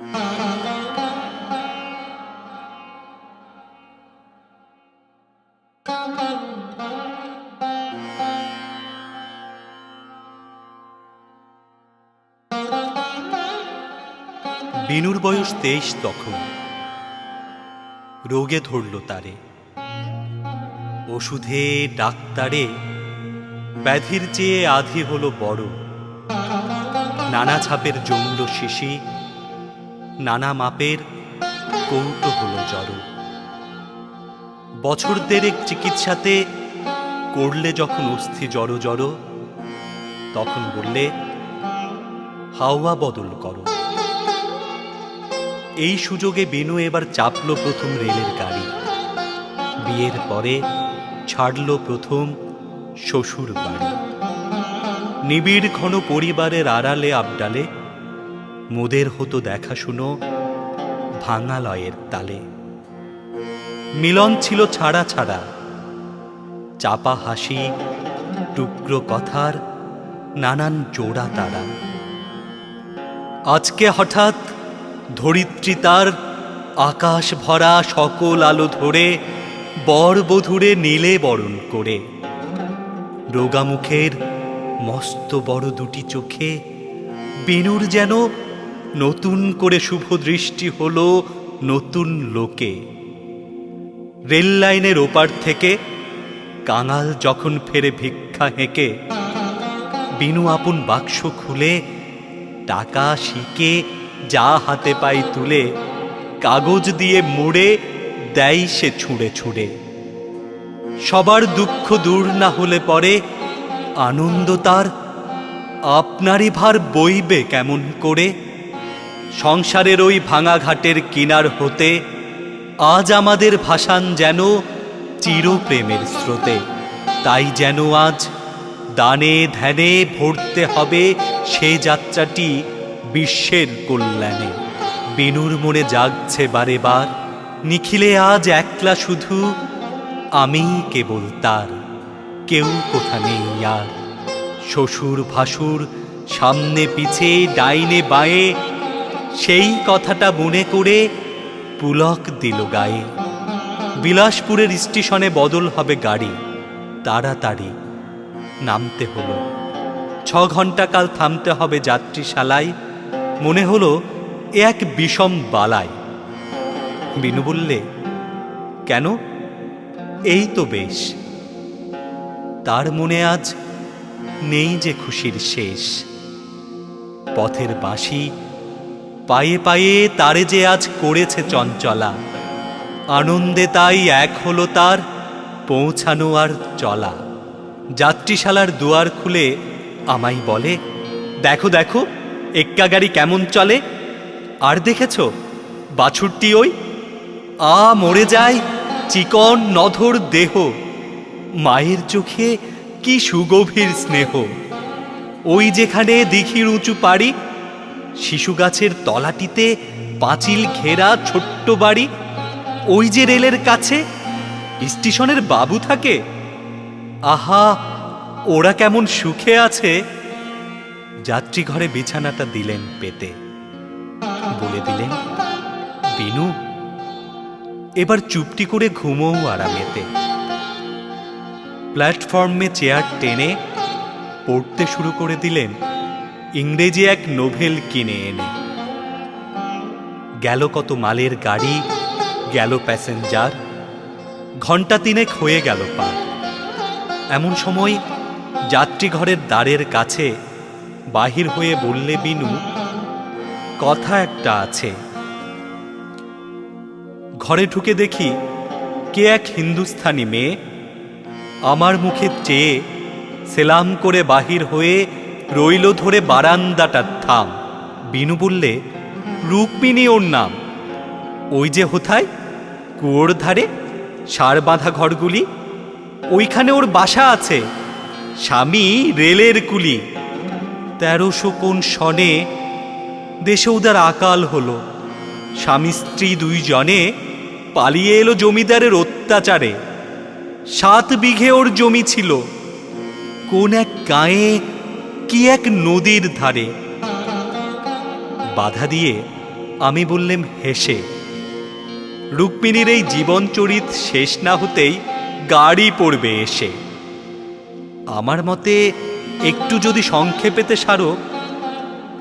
বিনুর বয়স তেইশ তখন। রোগে ধরল তারে। ওষুধে, ডাক্তারে, ব্যাধির চেয়ে আধি হলো বড়। নানা ছাপের জমল শিশি নানা মাপের কৌটো হলো জড়। বছর দেড়েক চিকিৎসাতে করলে যখন অস্থি জড়ো জড়ো, তখন বললে, হাওয়া বদল করো। এই সুযোগে বেনু এবার চাপল প্রথম রেলের গাড়ি। বিয়ের পরে ছাড়ল প্রথম শ্বশুর বাড়ি নিবিড় ঘন পরিবারের আড়ালে আবডালে মোদের হতো দেখাশুনো ভাঙালয়ের তালে। মিলন ছিল ছাড়া ছাড়া, চাপা হাসি, টুকরো কথার নানান জোড়া তারা। আজকে হঠাৎ ধরিত্রী তার আকাশ ভরা সকল আলো ধরে বর বধুরে নীলে বরণ করে। রোগামুখের মস্ত বড় দুটি চোখে বেনুর যেন নতুন করে শুভ দৃষ্টি হল নতুন লোকে। রেল লাইনের ওপার থেকে কাঙাল যখন ফেরে ভিক্ষা হেঁকে, বিনু আপন বাক্স খুলে, টাকা শিকে যা হাতে পাই তুলে, কাগজ দিয়ে মুড়ে, দেয় সে ছুঁড়ে ছুঁড়ে। সবার দুঃখ দূর না হলে পরে আনন্দ তার, আপনারই ভার বইবে কেমন করে? সংসারের ওই ভাঙা ঘাটের কিনার হতে আজ আমাদের ভাসান যেন চিরপ্রেমের স্রোতে। তাই যেন আজ দানে ধ্যানে ভরতে হবে সে যাত্রাটি বিশ্বের কল্যাণে। বেনুর মনে জাগছে বারে বার, নিখিলে আজ একলা শুধু আমি কেবল তার, কেউ কোথা নেই আর। শ্বশুর ভাসুর সামনে পিছে, ডাইনে বাঁয়ে সেই কথাটা মনে করে পুলক দিল গায়ে। বিলাসপুরের স্টেশনে বদল হবে গাড়ি। তাড়াতাড়ি নামতে হলো। ছ ঘণ্টা কাল থামতে হবে যাত্রীশালায়। মনে হলো এক বিষম বালায়। বিনু বললে, কেন? এই তো বেশ। তার মনে আজ নেই যে খুশির শেষ। পথের বাঁশি পায়ে পায়ে তারে যে আজ করেছে চঞ্চলা। আনন্দে তাই এক হলো তার পৌঁছানো আর চলা। যাত্রীশালার দুয়ার খুলে আমায় বলে, দেখো দেখো, এক্কা গাড়ি কেমন চলে? আর দেখেছ, বাছুরটি ওই? আ, মরে যায় চিকন নধর দেহ। মায়ের চোখে কি সুগভীর স্নেহ। ওই যেখানে দিঘির উঁচু পাড়ি শিশু গাছের তলাটিতে পাঁচিল ঘেরা ছোট্ট বাড়ি। ওই যে রেলের কাছে, স্টেশনের বাবু থাকে। আহা, ওরা কেমন সুখে আছে। যাত্রী ঘরে বিছানাটা দিলেন পেতে। বলে দিলেন, বিনু, এবার চুপটি করে ঘুমোও আরামেতে। প্ল্যাটফর্মে চেয়ার টেনে পড়তে শুরু করে দিলেন ইংরেজি এক নোভেল কিনে এনে। গেল কত মালের গাড়ি, গেল প্যাসেঞ্জার ঘণ্টা তিনেক হয়ে গেল পার। এমন সময় যাত্রীঘরের দ্বারের কাছে বাহির হয়ে বললে, বিনু, কথা একটা আছে। ঘরে ঢুকে দেখি কে এক হিন্দুস্থানি মেয়ে, আমার মুখে চেয়ে সেলাম করে বাহির হয়ে রইল ধরে বারান্দাটার থাম। বিনু বললে, রুক্মিণী ওর নাম। ওই যে হোথায়, কুয়োর ধারে, সার বাঁধা ঘরগুলি, ওইখানে ওর বাসা আছে, স্বামী রেলের কুলি। তেরোশো কোন সনে দেশে উদার আকাল হলো। স্বামী স্ত্রী দুইজনে পালিয়ে এলো জমিদারের অত্যাচারে। সাত বিঘে ওর জমি ছিল। কোন এক গায়ে কি এক নদীর ধারে? বাধা দিয়ে আমি বললেম, হেসে। রুক্মিণীর এই জীবনচরিত শেষ না হতেই গাড়ি পড়বে এসে। আমার মতে একটু যদি সংক্ষেপেতে সারো,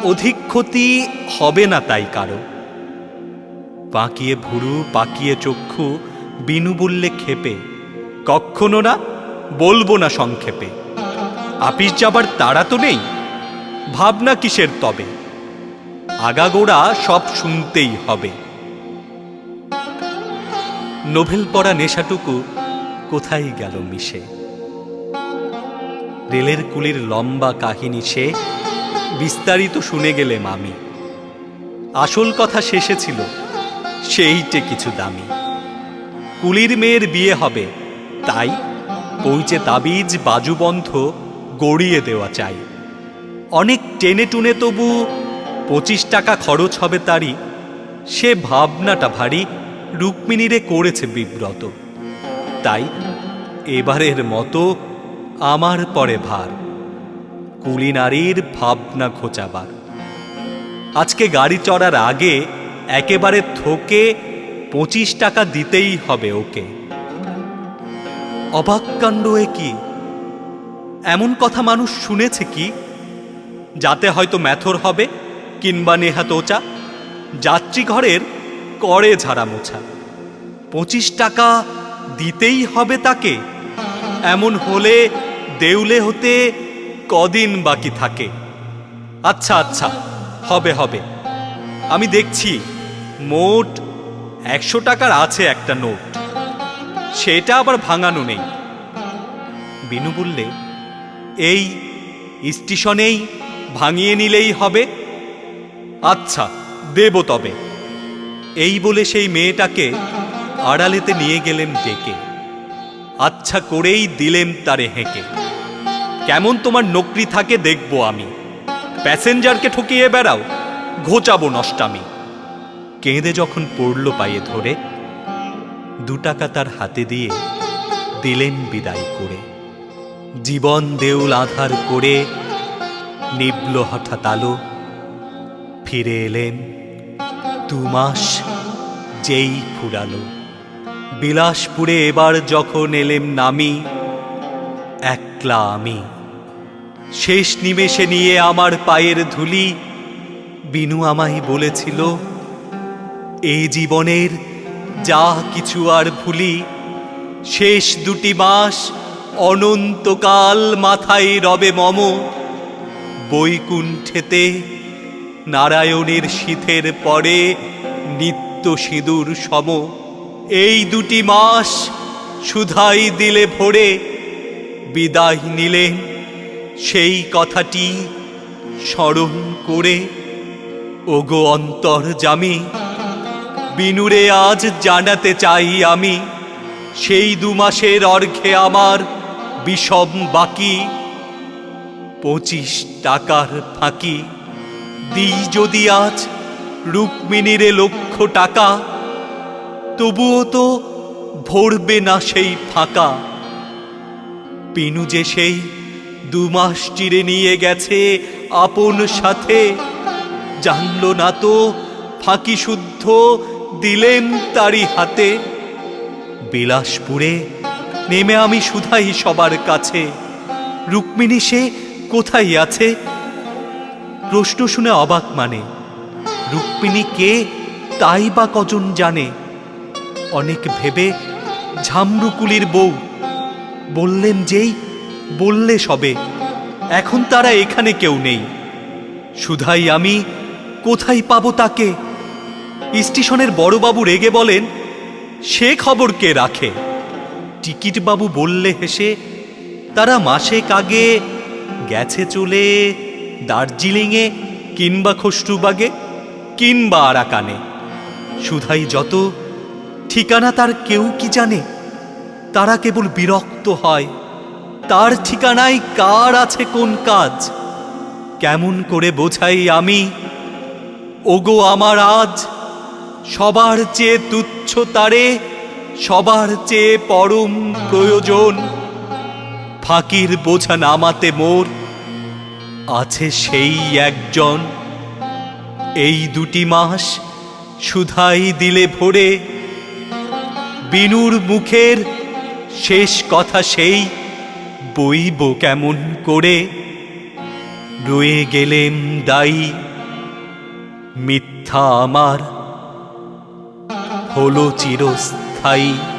অধিক ক্ষতি হবে না তাই কারও। পাকিয়ে ভুরু, পাকিয়ে চক্ষু, বিনু বললে ক্ষেপে। কক্ষনো না, বলব না সংক্ষেপে। আপিস যাবার তাড়া তো নেই। ভাবনা কিসের তবে? আগাগোড়া সব শুনতেই হবে। নোভেল পড়া নেশাটুকু কোথায় গেল মিশে? রেলের কুলির লম্বা কাহিনী সে, বিস্তারিত শুনে গেলেম আমি আসল কথা শেষে ছিল, সেইটে কিছু দামি। কুলির মেয়ের বিয়ে হবে, তাই পৌঁছে তাবিজ, বাজুবন্ধ গড়িয়ে দেওয়া চাই। অনেক টেনে টুনে তবু পঁচিশ টাকা খরচ হবে তারই। সে ভাবনাটা ভারী, রুক্মিণীরে করেছে বিব্রত। তাই এবারের মতো আমার পরে ভার। কুলি নারীর ভাবনা ঘোচাবার। আজকে গাড়ি চড়ার আগে একেবারে থোকে পঁচিশ টাকা দিতেই হবে ওকে। অবাক কাণ্ড এ কি? এমন কথা মানুষ শুনেছে কি? যাতে হয়তো ম্যাথর হবে কিংবা নেহা তোচা যাত্রী ঘরের করে ঝাড়া মোছা পঁচিশ টাকা দিতেই হবে তাকে। এমন হলে দেউলে হতে কদিন বাকি থাকে। আচ্ছা আচ্ছা হবে হবে। আমি দেখছি মোট একশো টাকার আছে একটা নোট। সেটা আবার ভাঙানো নেই। বিনু বললে এই স্টেশনেই ভাঙিয়ে নিলেই হবে? আচ্ছা দেব তবে। এই বলে সেই মেয়েটাকে আড়ালেতে নিয়ে গেলেন ডেকে। আচ্ছা করেই দিলেন তারে হেঁকে। কেমন তোমার নকরি থাকে দেখব আমি। প্যাসেঞ্জারকে ঠকিয়ে বেড়াও, ঘোচাবো নষ্টামি। কেঁদে যখন পড়ল পায়ে ধরে, দু টাকা তার হাতে দিয়ে দিলেন বিদায় করে। জীবন দেউল আধার করে নিবল হঠাৎ আলো ফিরে এলেন দু মাস যেই ফুরালো। বিলাসপুরে এবার যখন এলেম নামি, একলা আমি। শেষ নিমেষে নিয়ে আমার পায়ের ধুলি বিনু আমায় বলেছিল এই জীবনের যা কিছু আর ভুলি, শেষ দুটি মাস অনন্তকাল মাথায় রবে মম। বৈকুণ্ঠেতে নারায়ণের শীতের পরে নিত্য সিঁদুর সম। এই দুটি মাস সুধাই দিলে ভরে বিদায় নিলেন সেই কথাটি স্মরণ করে, ওগো অন্তর জামি বিনুরে আজ জানাতে চাই আমি, সেই দু মাসের অর্ঘে আমার বিষম বাকি। পঁচিশ টাকার ফাঁকি। দিই যদি আজ রুক্মিণীরে লক্ষ টাকা, তবুও তো ভরবে না সেই ফাঁকা। পিনু যে সেই দু মাস চিরে নিয়ে গেছে আপন সাথে, জানল না তো ফাঁকি শুদ্ধ দিলেন তারই হাতে। বিলাসপুরে নেমে আমি শুধাই সবার কাছে। রুক্মিণী সে কোথায় আছে? প্রশ্ন শুনে অবাক মানে। রুক্মিণী কে, তাই বা কজন জানে? অনেক ভেবে ঝামরুকুলির বউ। বললেন যেই, বললে সবে। এখন তারা এখানে কেউ নেই। শুধাই আমি কোথায় পাবো তাকে? স্টেশনের বড়বাবু রেগে বলেন, সে খবর কে রাখে? টিকিট বাবু বললে হেসে, তারা মাসেক আগে গেছে চলে দার্জিলিংয়ে কিংবা খসরুবাগে, কিংবা আরাকানে। শুধাই যত, ঠিকানা তার কেউ কি জানে? তারা কেবল বিরক্ত হয়। তার ঠিকানায় কার আছে কোন কাজ? কেমন করে বোঝাই আমি? ওগো আমার আজ, সবার চেয়ে তুচ্ছ তারে সবার চেয়ে পরম প্রয়োজন। ফাঁকির বোঝা নামাতে মোর আছে সেই একজন। এই দুটি মাস সুধাই দিলে ভরে। বিনুর মুখের শেষ কথা সেই, বইব কেমন করে? রয়ে গেলেম দায়ী মিথ্যা আমার। হলো চিরস্থায়ী। は。